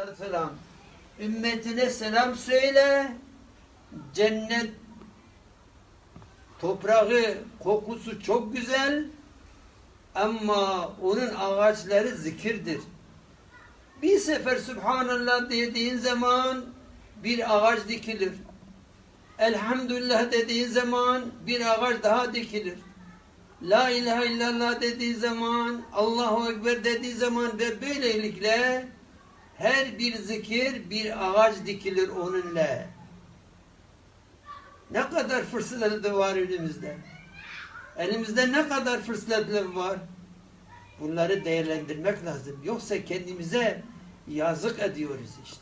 aleyhissalatü vesselam ümmetine selam söyle cennet toprağı kokusu çok güzel ama onun ağaçları zikirdir. Bir sefer Subhanallah dediğin zaman bir ağaç dikilir. Elhamdülillah dediğin zaman bir ağaç daha dikilir. La ilahe illallah dediği zaman, Allahu Ekber dediği zaman ve böylelikle her bir zikir bir ağaç dikilir onunla. Ne kadar fırsatları var elimizde. Elimizde ne kadar fırsatlar var. Bunları değerlendirmek lazım. Yoksa kendimize yazık ediyoruz işte.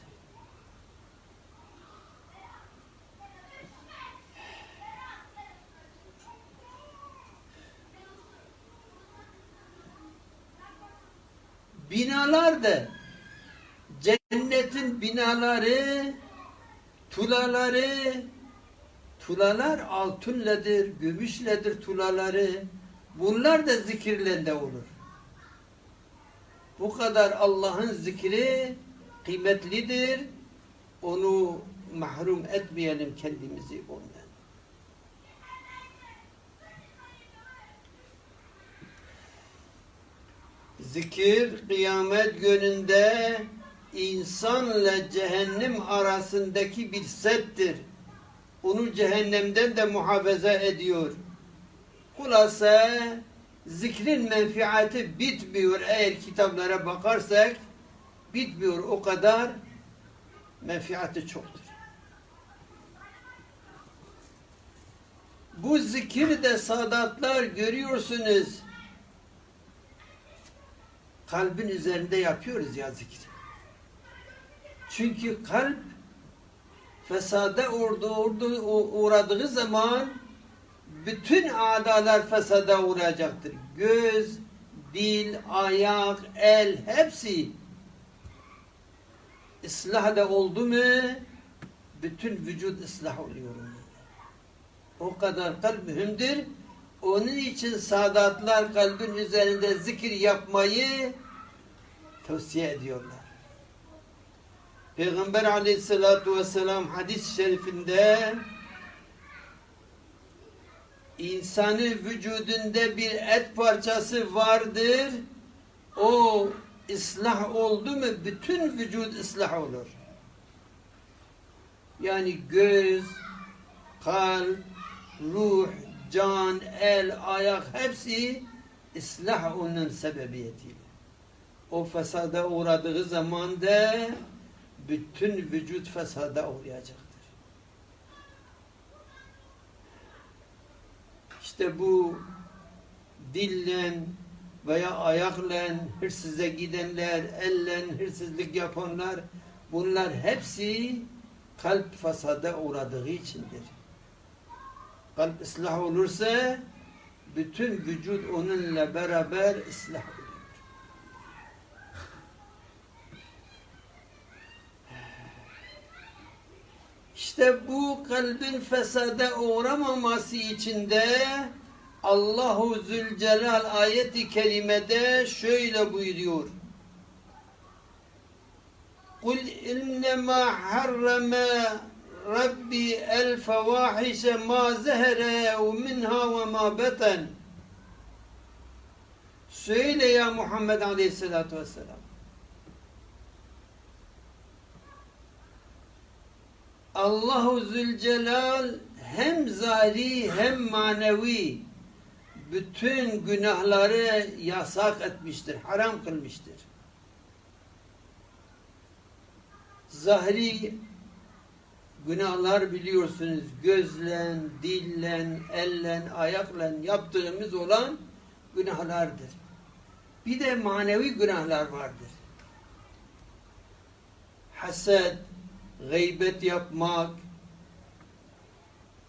Binalar da cennetin binaları, tulaları, tulalar altınledir, gümüşledir tulaları. Bunlar da zikirlende olur. Bu kadar Allah'ın zikri kıymetlidir. Onu mahrum etmeyelim kendimizi ondan. Zikir kıyamet gününde insanla cehennem arasındaki bir settir. Onu cehennemden de muhafaza ediyor. Kulasa zikrin menfiatı bitmiyor eğer kitaplara bakarsak bitmiyor o kadar menfiatı çoktur. Bu zikirde sadatlar görüyorsunuz kalbin üzerinde yapıyoruz ya zikri. Çünkü kalp fesada uğradığı, zaman bütün adalar fesada uğrayacaktır. Göz, dil, ayak, el hepsi ıslahla oldu mu bütün vücut ıslah oluyor. O kadar kalp mühimdir. Onun için sadatlar kalbin üzerinde zikir yapmayı tavsiye ediyorlar. Peygamber aleyhissalatu vesselam hadis-i şerifinde insanı vücudunda bir et parçası vardır. O ıslah oldu mu bütün vücut ıslah olur. Yani göz, kalp, ruh, can, el, ayak hepsi ıslah onun sebebiyetiyle. O fesada uğradığı zaman da bütün vücut fesada uğrayacaktır. İşte bu dillen veya ayakla hırsıza gidenler, ellen hırsızlık yapanlar bunlar hepsi kalp fesada uğradığı içindir. Kalp ıslah olursa bütün vücut onunla beraber ıslah olur. İşte bu kalbin fesada uğramaması için de Allahu Zülcelal ayeti kerimede şöyle buyuruyor. Kul innema harrama Rabbi el fevahişe ma zehre minha ve ma beten. Söyle ya Muhammed Aleyhisselatü Vesselam. Allahu Zülcelal hem zahiri hem manevi bütün günahları yasak etmiştir, haram kılmıştır. Zahiri günahlar biliyorsunuz gözlen, dillen, ellen, ayakla yaptığımız olan günahlardır. Bir de manevi günahlar vardır. Hased, gıybet yapmak,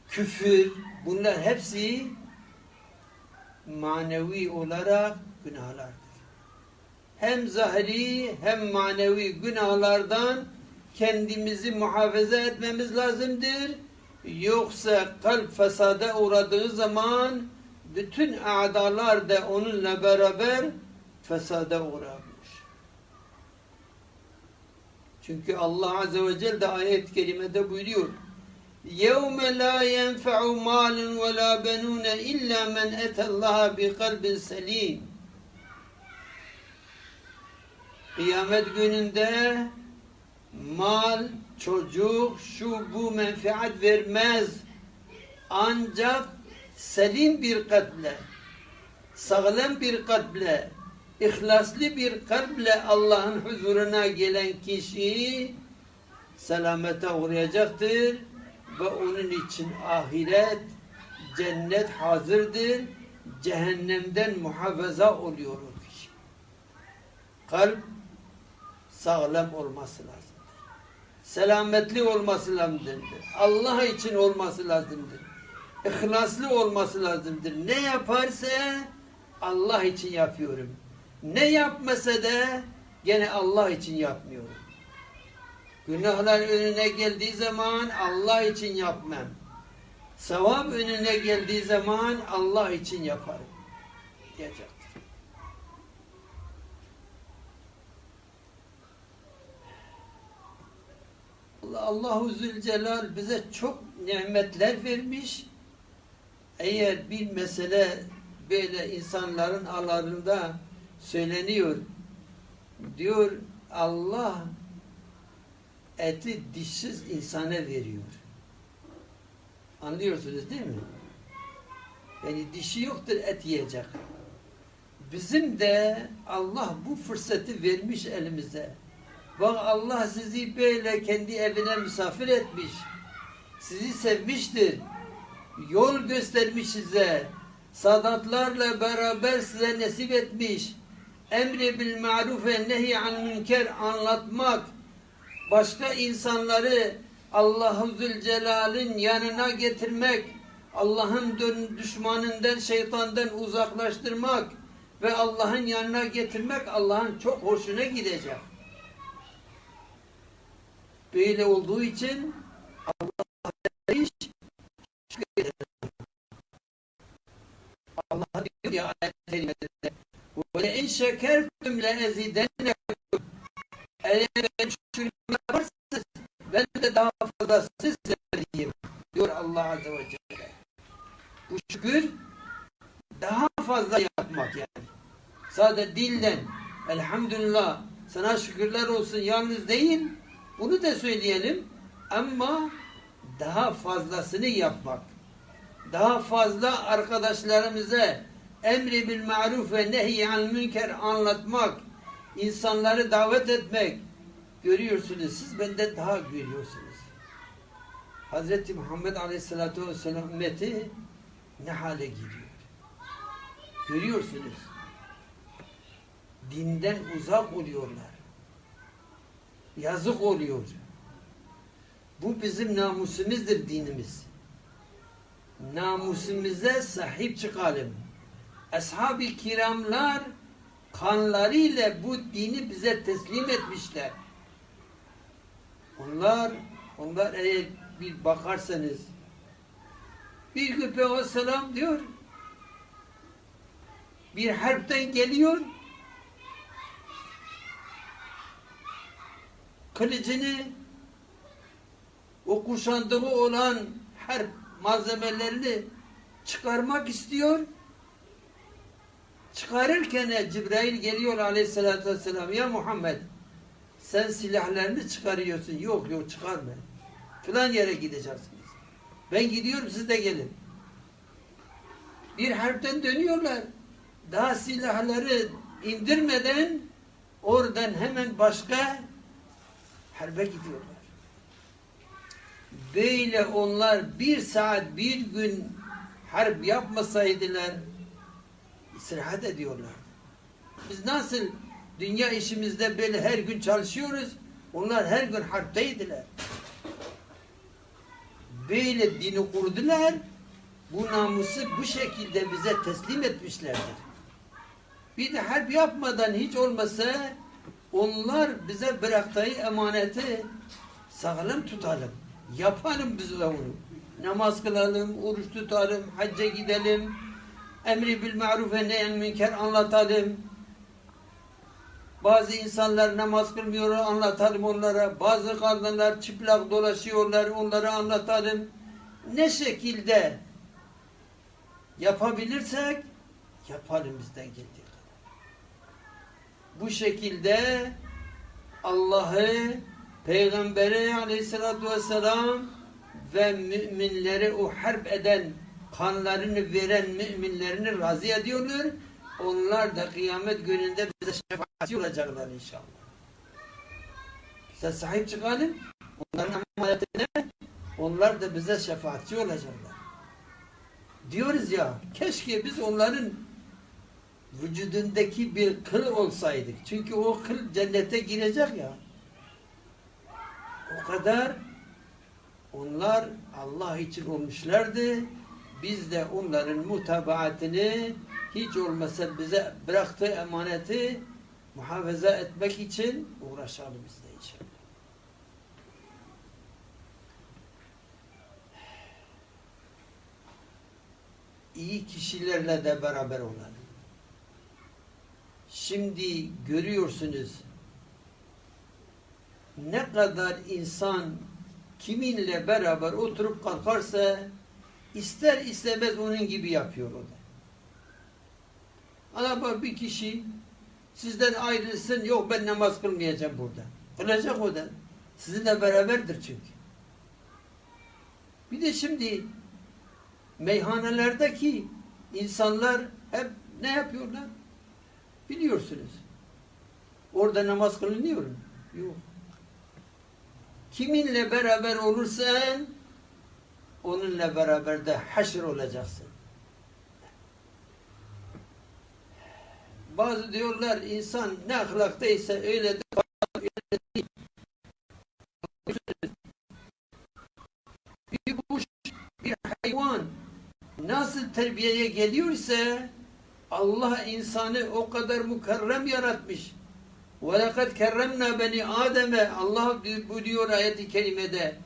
küfür, bunlar hepsi manevi olarak günahlardır. Hem zahiri hem manevi günahlardan kendimizi muhafaza etmemiz lazımdır. Yoksa kalp fesada uğradığı zaman bütün adalar da onunla beraber fesada uğramış. Çünkü Allah Azze ve Celle de ayet-i kerimede buyuruyor. يَوْمَ لَا يَنْفَعُ مَالٌ وَلَا بَنُونَ إِلَّا مَنْ اَتَى اللّٰهَ بِقَلْبٍ سَلِيمٍ Kıyamet gününde mal, çocuk, şu bu menfaat vermez. Ancak selim bir kalple, sağlam bir kalple, ihlaslı bir kalple Allah'ın huzuruna gelen kişi selamete uğrayacaktır ve onun için ahiret, cennet hazırdır. Cehennemden muhafaza oluyor o kişi. Kalp sağlam olması lazımdır. Selametli olması lazımdır. Allah için olması lazımdır. İhlaslı olması lazımdır. Ne yaparsa Allah için yapıyorum. Ne yapmasa da gene Allah için yapmıyorum. Günahlar önüne geldiği zaman Allah için yapmam. Sevap önüne geldiği zaman Allah için yaparım. Diyecektir. Allah Allahu Zülcelal bize çok nimetler vermiş. Eğer bir mesele böyle insanların aralarında söyleniyor. Diyor Allah eti dişsiz insana veriyor. Anlıyorsunuz değil mi? Yani dişi yoktur et yiyecek. Bizim de Allah bu fırsatı vermiş elimize. Bak Allah sizi böyle kendi evine misafir etmiş. Sizi sevmiştir. Yol göstermiş size. Sadatlarla beraber size nasip etmiş. Emri bil maruf ve nehy an münker anlatmak. Başka insanları Allahu Zülcelal'in yanına getirmek. Allah'ın düşmanından, şeytandan uzaklaştırmak ve Allah'ın yanına getirmek Allah'ın çok hoşuna gidecek. Böyle olduğu için Allah iş Allah diyor ya kerimede ve in şekertum le ezidennekum eğer ben şükür yaparsanız ben de daha fazla size vereyim diyor Allah Azze ve Celle. Bu şükür daha fazla yapmak yani. Sadece dilden elhamdülillah sana şükürler olsun yalnız değil bunu da söyleyelim ama daha fazlasını yapmak. Daha fazla arkadaşlarımıza emri bil maruf ve nehy münker anlatmak, insanları davet etmek. Görüyorsunuz siz benden daha görüyorsunuz. Hz. Muhammed Aleyhisselatü Vesselam ümmeti ne hale giriyor. Görüyorsunuz. Dinden uzak oluyorlar. Yazık oluyor. Bu bizim namusumuzdur dinimiz. Namusumuza sahip çıkalım. Ashab-ı kiramlar kanlarıyla bu dini bize teslim etmişler. Onlar, onlar eğer bir bakarsanız bir gün Peygamber diyor bir harpten geliyor kılıcını o kuşandığı olan harp malzemelerini çıkarmak istiyor. Çıkarırken Cibrail geliyor aleyhissalatü vesselam ya Muhammed sen silahlarını çıkarıyorsun. Yok yok çıkarma. Filan yere gideceksiniz. Ben gidiyorum siz de gelin. Bir harpten dönüyorlar. Daha silahları indirmeden oradan hemen başka harbe gidiyorlar. Böyle onlar bir saat bir gün harp yapmasaydılar istirahat ediyorlar. Biz nasıl dünya işimizde böyle her gün çalışıyoruz onlar her gün harpteydiler. Böyle dini kurdular bu namusu bu şekilde bize teslim etmişlerdir. Bir de harp yapmadan hiç olmasa onlar bize bıraktığı emaneti sağlam tutalım. Yapalım biz onu. Namaz kılalım, oruç tutalım, hacca gidelim, emri bil maruf ve neyen münker anlatalım. Bazı insanlar namaz kılmıyor, anlatalım onlara. Bazı kadınlar çıplak dolaşıyorlar, onları anlatalım. Ne şekilde yapabilirsek yapalım bizden geldiği kadar. Bu şekilde Allah'ı, Peygamberi aleyhissalatü vesselam ve müminleri o harp eden, kanlarını veren müminlerini razı ediyorlar. Onlar da kıyamet gününde bize şefaatçi olacaklar inşallah. Bize sahip çıkalım. Onların ameliyatine onlar da bize şefaatçi olacaklar. Diyoruz ya keşke biz onların vücudundaki bir kıl olsaydık. Çünkü o kıl cennete girecek ya. O kadar onlar Allah için olmuşlardı. Biz de onların mutabaatini hiç olmasa bize bıraktığı emaneti muhafaza etmek için uğraşalım biz de inşallah. İyi kişilerle de beraber olalım. Şimdi görüyorsunuz ne kadar insan kiminle beraber oturup kalkarsa ister istemez onun gibi yapıyor o da. Bak bir kişi sizden ayrılsın yok ben namaz kılmayacağım burada. Kılacak o da. Sizinle beraberdir çünkü. Bir de şimdi meyhanelerdeki insanlar hep ne yapıyorlar? Biliyorsunuz. Orada namaz kılınıyor mu? Yok. Kiminle beraber olursan onunla beraber de haşr olacaksın. Bazı diyorlar insan ne ahlaktaysa öyle de öyle değil. Bir kuş, bir hayvan nasıl terbiyeye geliyorsa Allah insanı o kadar mukarrem yaratmış. وَلَقَدْ كَرَّمْنَا بَنِي Adem'e Allah buyuruyor ayeti kerimede.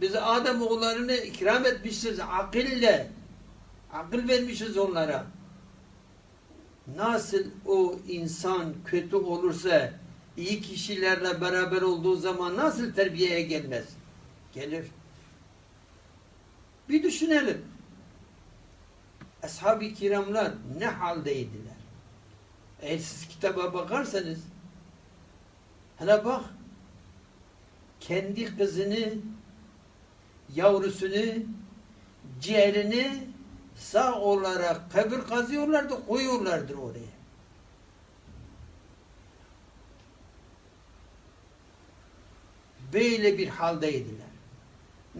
Biz Adem oğullarını ikram etmişiz akille. Akıl vermişiz onlara. Nasıl o insan kötü olursa iyi kişilerle beraber olduğu zaman nasıl terbiyeye gelmez? Gelir. Bir düşünelim. Ashab-ı kiramlar ne haldeydiler? Eğer siz kitaba bakarsanız hele bak kendi kızını yavrusunu ciğerini sağ olarak kabir kazıyorlardı koyuyorlardır oraya. Böyle bir haldeydiler.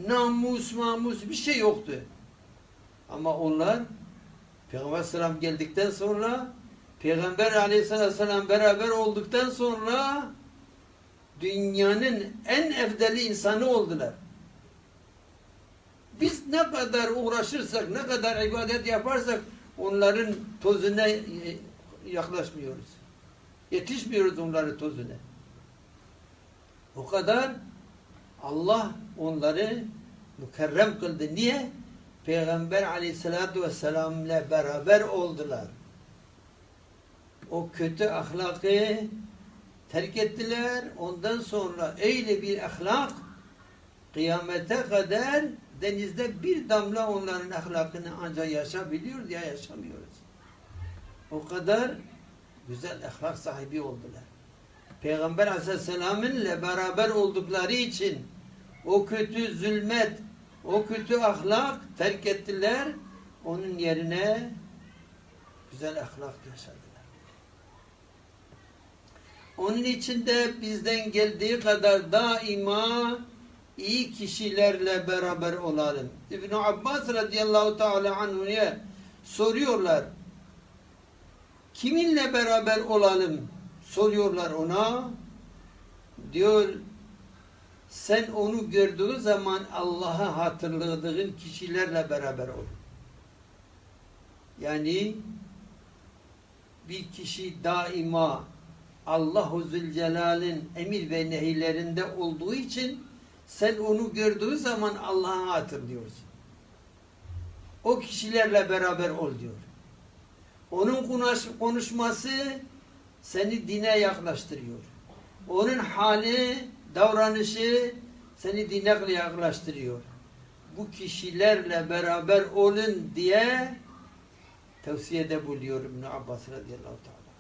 Namus mamus bir şey yoktu. Ama onlar Peygamber Aleyhisselam geldikten sonra Peygamber Aleyhisselam beraber olduktan sonra dünyanın en evdeli insanı oldular. Biz ne kadar uğraşırsak, ne kadar ibadet yaparsak onların tozuna yaklaşmıyoruz. Yetişmiyoruz onların tozuna. O kadar Allah onları mükerrem kıldı. Niye? Peygamber aleyhissalatu vesselam ile beraber oldular. O kötü ahlakı terk ettiler. Ondan sonra öyle bir ahlak kıyamete kadar denizde bir damla onların ahlakını ancak yaşabiliyoruz ya yaşamıyoruz. O kadar güzel ahlak sahibi oldular. Peygamber Aleyhisselam'ın ile beraber oldukları için o kötü zulmet, o kötü ahlak terk ettiler. Onun yerine güzel ahlak yaşadılar. Onun için de bizden geldiği kadar daima iyi kişilerle beraber olalım. İbn Abbas radıyallahu teala anhu'ya soruyorlar. Kiminle beraber olalım? Soruyorlar ona. Diyor sen onu gördüğün zaman Allah'a hatırladığın kişilerle beraber ol. Yani bir kişi daima Allahu Zülcelal'in emir ve nehirlerinde olduğu için sen onu gördüğün zaman Allah'a hatırlıyorsun. O kişilerle beraber ol diyor. Onun konuş, konuşması seni dine yaklaştırıyor. Onun hali, davranışı seni dine yaklaştırıyor. Bu kişilerle beraber olun diye tavsiyede buluyor İbn Abbas radıyallahu teala.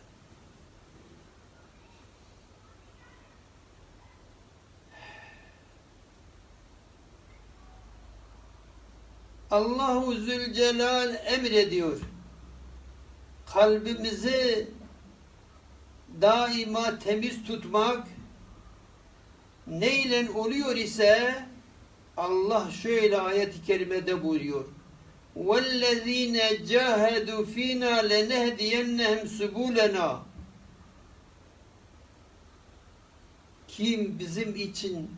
Allahu Zülcelal emrediyor. Kalbimizi daima temiz tutmak neyle oluyor ise Allah şöyle ayet-i kerimede buyuruyor. وَالَّذ۪ينَ جَاهَدُوا ف۪ينَا لَنَهْدِيَنَّهُمْ سُبُولَنَا Kim bizim için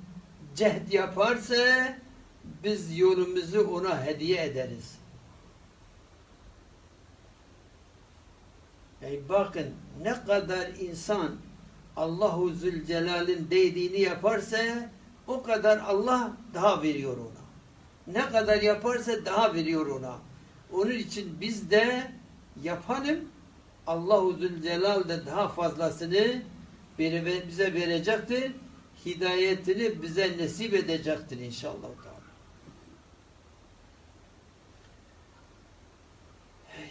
cehd yaparsa biz yolumuzu ona hediye ederiz. Yani bakın ne kadar insan Allahu Zülcelal'in dediğini yaparsa o kadar Allah daha veriyor ona. Ne kadar yaparsa daha veriyor ona. Onun için biz de yapalım. Allahu Zülcelal de daha fazlasını bize verecektir. Hidayetini bize nasip edecektir inşallah.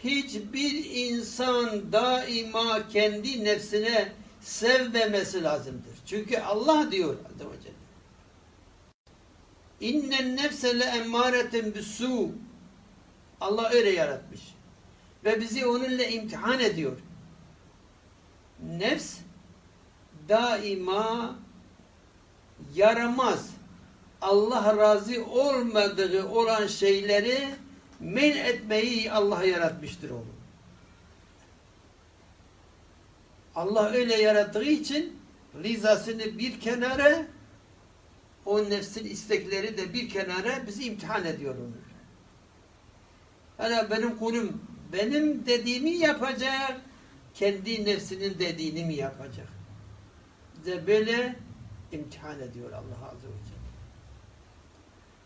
Hiçbir insan daima kendi nefsine sevmemesi lazımdır. Çünkü Allah diyor Azze ve Celle. İnnen nefse le emmâreten bisû. Allah öyle yaratmış. Ve bizi onunla imtihan ediyor. Nefs daima yaramaz. Allah razı olmadığı olan şeyleri men etmeyi Allah yaratmıştır onu. Allah öyle yarattığı için rızasını bir kenara o nefsin istekleri de bir kenara bizi imtihan ediyor onu. Hala benim kulum benim dediğimi yapacak, kendi nefsinin dediğini mi yapacak? Bize böyle imtihan ediyor Allah Azze ve Celle.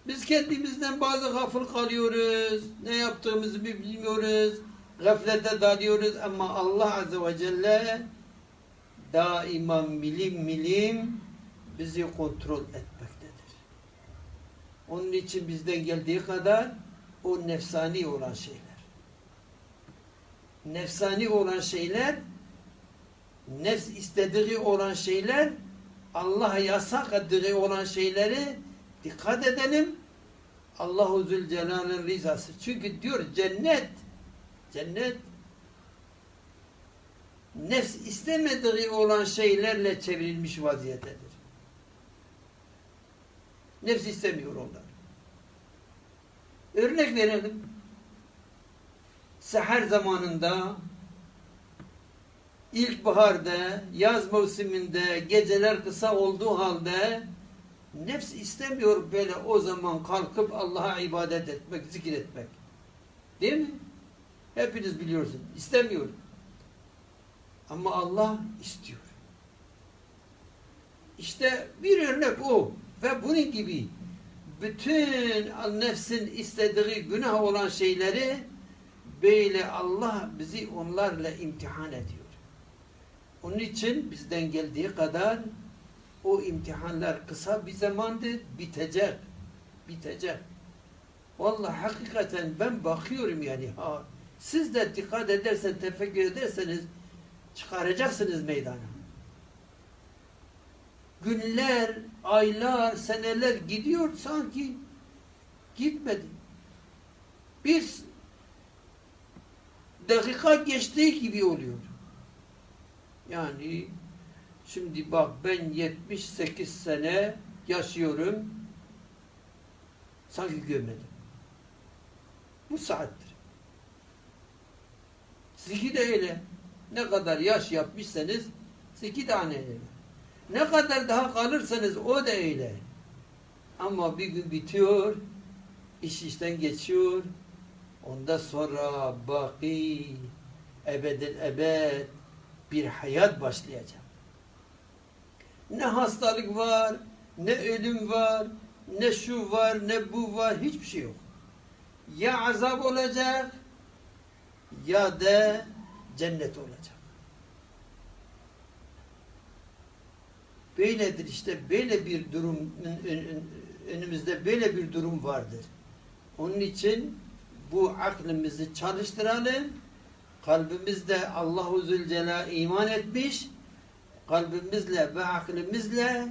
Biz kendimizden bazı gafıl kalıyoruz, ne yaptığımızı bilmiyoruz, gaflete dalıyoruz ama Allah Azze ve Celle daima milim milim bizi kontrol etmektedir. Onun için bizden geldiği kadar o nefsani olan şeyler. Nefsani olan şeyler nefs istediği olan şeyler Allah yasak ettiği olan şeyleri dikkat edelim. Allahu Zülcelal'in rızası. Çünkü diyor cennet cennet nefs istemediği olan şeylerle çevrilmiş vaziyettedir. Nefs istemiyor onlar. Örnek verelim. Seher zamanında ilkbaharda, yaz mevsiminde geceler kısa olduğu halde nefs istemiyor böyle o zaman kalkıp Allah'a ibadet etmek, zikir etmek. Değil mi? Hepiniz biliyorsunuz. İstemiyor. Ama Allah istiyor. İşte bir örnek o. Ve bunun gibi bütün nefsin istediği günah olan şeyleri böyle Allah bizi onlarla imtihan ediyor. Onun için bizden geldiği kadar o imtihanlar kısa bir zamandır bitecek. Bitecek. Vallahi hakikaten ben bakıyorum yani ha siz de dikkat edersen tefekkür ederseniz çıkaracaksınız meydana. Günler, aylar, seneler gidiyor sanki gitmedi. Bir dakika geçtiği gibi oluyor. Yani şimdi bak ben 78 sene yaşıyorum. Sanki görmedim. Bu saattir. Sizinki de öyle. Ne kadar yaş yapmışsanız sizinki de aynı öyle. Ne kadar daha kalırsanız o da öyle. Ama bir gün bitiyor, iş işten geçiyor. Ondan sonra baki, ebeden ebed bir hayat başlayacak. Ne hastalık var, ne ölüm var, ne şu var, ne bu var, hiçbir şey yok. Ya azap olacak, ya da cennet olacak. Böyledir işte böyle bir durum ön- ön- önümüzde böyle bir durum vardır. Onun için bu aklımızı çalıştıralım. Kalbimizde Allahu Zülcelal iman etmiş Kalbimizle ve aklımızla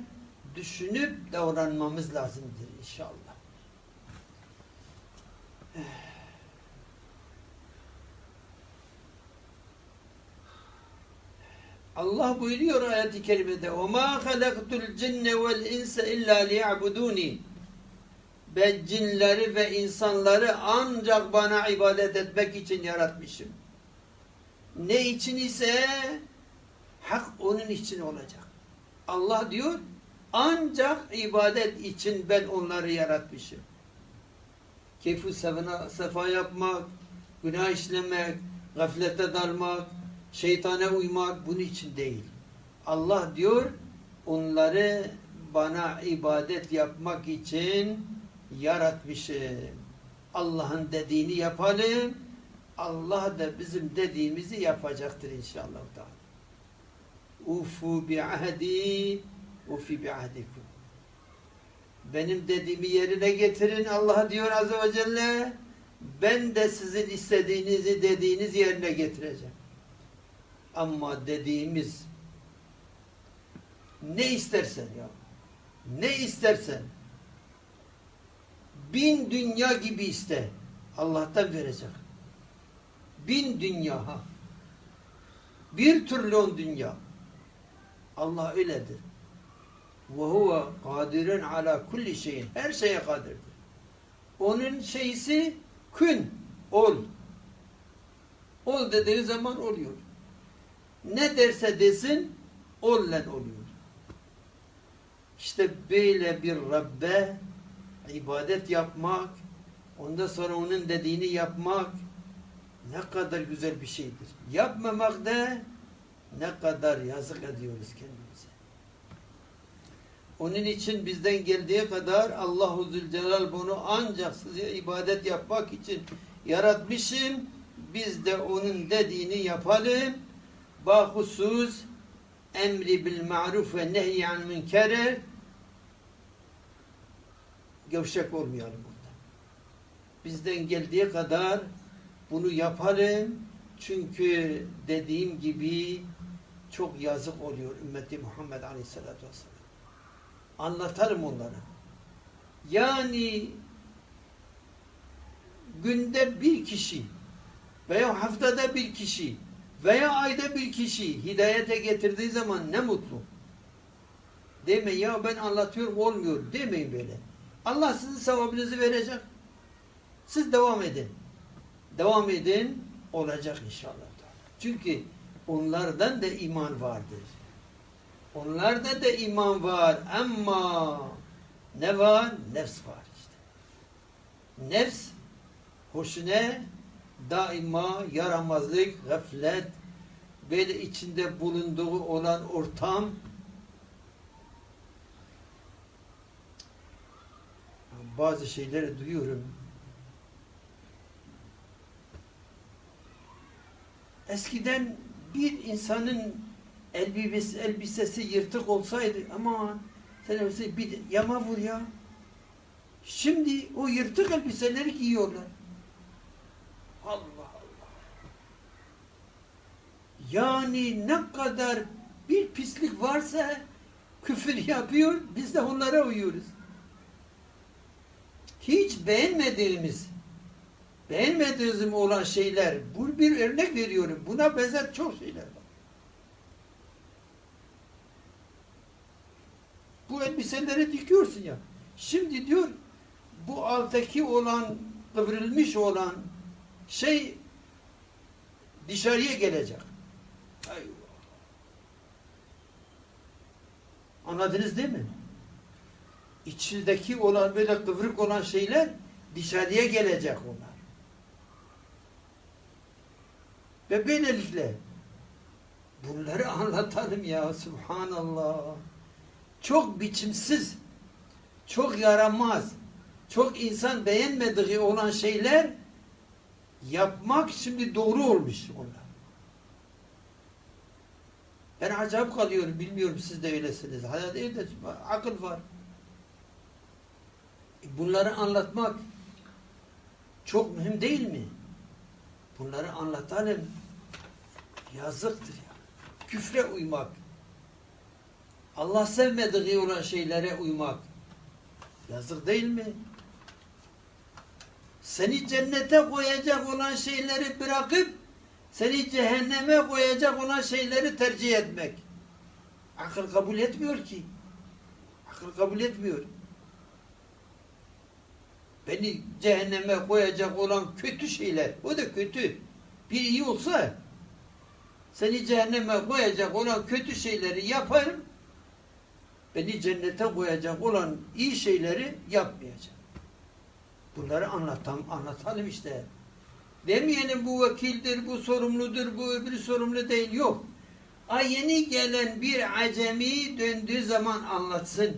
düşünüp davranmamız lazımdır inşallah. Allah buyuruyor ayet-i kerimede وَمَا خَلَقْتُ الْجِنَّ وَالْاِنْسَ اِلَّا لِيَعْبُدُونِ Ben cinleri ve insanları ancak bana ibadet etmek için yaratmışım. Ne için ise hak onun için olacak. Allah diyor ancak ibadet için ben onları yaratmışım. Keyfu sefa yapmak, günah işlemek, gaflete dalmak, şeytana uymak bunun için değil. Allah diyor onları bana ibadet yapmak için yaratmışım. Allah'ın dediğini yapalım. Allah da bizim dediğimizi yapacaktır inşallah. Teala. Ufu bi ahdi ufi bi ahdikum. Benim dediğimi yerine getirin Allah diyor Azze ve Celle. Ben de sizin istediğinizi dediğiniz yerine getireceğim. Ama dediğimiz ne istersen ya ne istersen bin dünya gibi iste Allah'tan verecek. Bin dünya ha. Bir trilyon dünya. Allah öyledir. Ve huve kadirun ala kulli şeyin. Her şeye kadirdir. Onun şeysi kün, ol. Ol dediği zaman oluyor. Ne derse desin, ollen oluyor. İşte böyle bir Rabbe ibadet yapmak, ondan sonra onun dediğini yapmak ne kadar güzel bir şeydir. Yapmamak da ne kadar yazık ediyoruz kendimize. Onun için bizden geldiği kadar Allahu Zülcelal bunu ancak size ibadet yapmak için yaratmışım. Biz de onun dediğini yapalım. Bahusus emri bil ma'ruf ve nehy an münker gevşek olmayalım burada. Bizden geldiği kadar bunu yapalım. Çünkü dediğim gibi çok yazık oluyor ümmeti Muhammed Aleyhisselatü Vesselam. Anlatarım onlara. Yani günde bir kişi veya haftada bir kişi veya ayda bir kişi hidayete getirdiği zaman ne mutlu. Deme ya ben anlatıyorum olmuyor demeyin böyle. Allah sizin sevabınızı verecek. Siz devam edin. Devam edin olacak inşallah. Çünkü onlardan da iman vardır. Onlarda da iman var ama ne var? Nefs var işte. Nefs hoşuna daima yaramazlık, gaflet, böyle içinde bulunduğu olan ortam bazı şeyleri duyuyorum. Eskiden bir insanın elbisesi, elbisesi yırtık olsaydı aman sen elbise bir yama vur ya. Şimdi o yırtık elbiseleri giyiyorlar. Allah Allah. Yani ne kadar bir pislik varsa küfür yapıyor, biz de onlara uyuyoruz. Hiç beğenmediğimiz, beğenmediğimiz olan şeyler, bu bir örnek veriyorum. Buna benzer çok şeyler var. Bu elbiseleri dikiyorsun ya. Şimdi diyor, bu alttaki olan, kıvrılmış olan şey dışarıya gelecek. Anladınız değil mi? İçindeki olan böyle kıvrık olan şeyler dışarıya gelecek onlar. Ve böylelikle bunları anlatalım ya Subhanallah. Çok biçimsiz, çok yaramaz, çok insan beğenmediği olan şeyler yapmak şimdi doğru olmuş onlar. Ben acayip kalıyorum. Bilmiyorum siz de öylesiniz. Hayat evde akıl var. E, Bunları anlatmak çok mühim değil mi? Bunları anlatalım. Yazıktır ya. Küfre uymak. Allah sevmediği olan şeylere uymak. Yazık değil mi? Seni cennete koyacak olan şeyleri bırakıp seni cehenneme koyacak olan şeyleri tercih etmek. Akıl kabul etmiyor ki. Akıl kabul etmiyor. Beni cehenneme koyacak olan kötü şeyler, o da kötü. Bir iyi olsa seni cehenneme koyacak olan kötü şeyleri yaparım. Beni cennete koyacak olan iyi şeyleri yapmayacağım. Bunları anlatam, anlatalım işte. Demeyelim bu vekildir, bu sorumludur, bu öbürü sorumlu değil. Yok. Ay yeni gelen bir acemi döndüğü zaman anlatsın.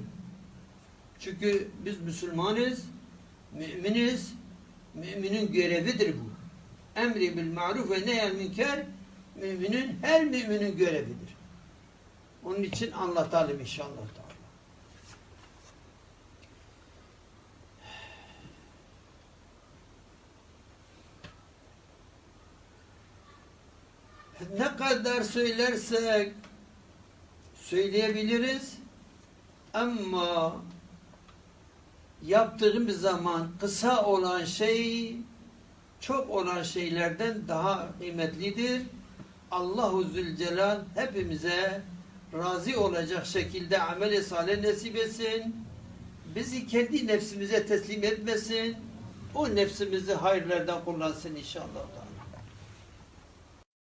Çünkü biz Müslümanız, müminiz. Müminin görevidir bu. Emri bil maruf ve nehyel münker müminin her müminin görevidir. Onun için anlatalım inşallah. Ne kadar söylersek söyleyebiliriz ama yaptığımız zaman kısa olan şey çok olan şeylerden daha kıymetlidir. Allahu Zülcelal hepimize razı olacak şekilde amel-i salih nasip etsin. Bizi kendi nefsimize teslim etmesin. O nefsimizi hayırlardan kullansın inşallah.